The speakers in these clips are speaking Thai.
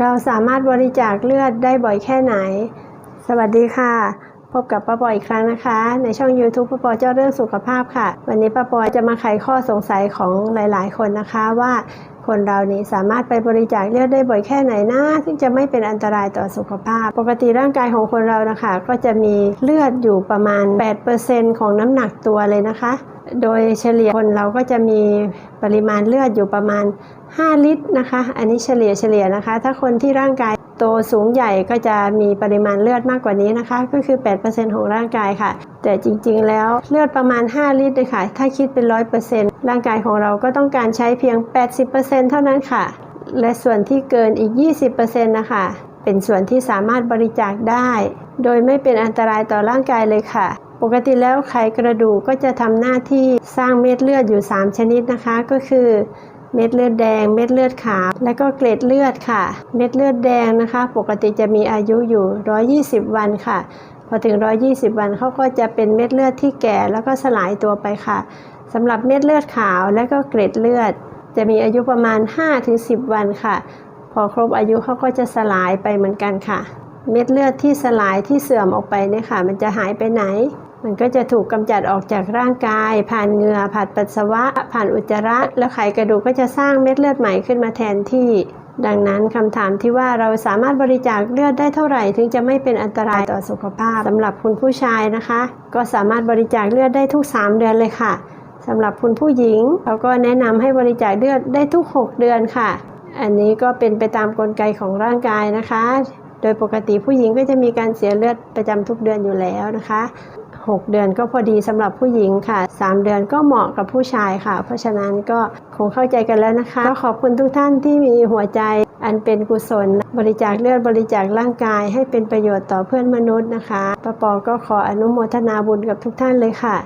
เราสามารถบริจาคเลือดได้บ่อยแค่ไหน สวัสดีค่ะ พบกับป้าปออีกครั้งนะคะ ในช่อง YouTube ป้าปอเจ้าเรื่องสุขภาพค่ะ วันนี้ป้าปอจะมาไขข้อสงสัยของหลาย ๆ คนนะคะว่าคนเรานี้สามารถไปบริจาคเลือดได้บ่อยแค่ไหนนะซึ่งจะไม่เป็นอันตรายต่อสุขภาพ ปกติร่างกายของคนเรานะคะ ก็จะมีเลือดอยู่ประมาณ 8%ของน้ำหนักตัวเลยนะคะ โดยเฉลี่ยคนเราก็จะมีปริมาณเลือดอยู่ประมาณ 5 ลิตรนะคะ อันนี้เฉลี่ยเฉลี่ยนะคะ ถ้าคนที่ร่างกาย โตสูงใหญ่ก็จะมีปริมาณเลือดมากกว่านี้นะคะ ก็คือ 8%ของร่างกายค่ะ แต่จริงๆ แล้วเลือดประมาณ 5 ลิตรเลยค่ะ ถ้าคิดเป็น 100%ร่างกายของเราก็ต้องการใช้เพียง 80%เท่านั้นค่ะ และส่วนที่เกินอีก 20%นะคะ เป็นส่วนที่สามารถบริจาคได้ โดยไม่เป็นอันตรายต่อร่างกายเลยค่ะปกติแล้วไขกระดูกก็จะทำหน้าที่สร้างเม็ดเลือดอยู่ 3 ชนิดนะคะ ก็คือ เม็ดเลือดแดง เม็ดเลือดขาวและก็เกล็ดเลือดค่ะ เม็ดเลือดแดงนะคะ ปกติจะมีอายุอยู่ 120 วันค่ะ พอถึง 120 วันเขาก็จะเป็นเม็ดเลือดที่แก่แล้วก็สลายตัวไปค่ะสำหรับเม็ดเลือดขาวและก็เกล็ดเลือด จะมีอายุประมาณ 5-10 วันค่ะ พอครบอายุเขาก็จะสลายไปเหมือนกันค่ะ เม็ดเลือดที่สลายที่เสื่อมออกไปเนี่ยค่ะ มันจะหายไปไหน มันก็จะถูกกำจัดออกจากร่างกาย ผ่านเหงื่อผ่านปัสสาวะ ผ่านอุจจาระ แล้วไขกระดูกก็จะสร้างเม็ดเลือดใหม่ขึ้นมาแทนที่ ดังนั้นคำถามที่ว่าเราสามารถบริจาคเลือดได้เท่าไหร่ ถึงจะไม่เป็นอันตรายต่อสุขภาพสำหรับคุณผู้ชายนะคะ ก็สามารถบริจาคเลือดได้ทุก 3 เดือนเลยค่ะสำหรับคุณผู้หญิงเขาก็แนะนำให้บริจาคเลือดได้ทุก 6 เดือนค่ะ อันนี้ก็เป็นไปตามกลไกของร่างกายนะคะ โดยปกติผู้หญิงก็จะมีการเสียเลือดประจำทุกเดือนอยู่แล้วนะคะ 6 เดือนก็พอดีสำหรับผู้หญิงค่ะ 3 เดือนก็เหมาะกับผู้ชายค่ะ เพราะฉะนั้นก็คงเข้าใจกันแล้วนะคะขอบคุณทุกท่านที่มีหัวใจอันเป็นกุศล บริจาคเลือดบริจาคร่างกายให้เป็นประโยชน์ต่อเพื่อนมนุษย์นะคะปปอก็ขออนุโมทนาบุญกับทุกท่านเลยค่ะ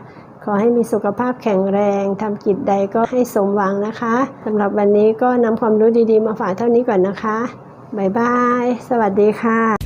ขอให้มีสุขภาพแข็งแรงทำกิจใดก็ให้สมหวังนะคะสำหรับวันนี้ก็นำความรู้ดีๆ มาฝากเท่านี้ก่อนนะคะบ๊ายบาย สวัสดีค่ะ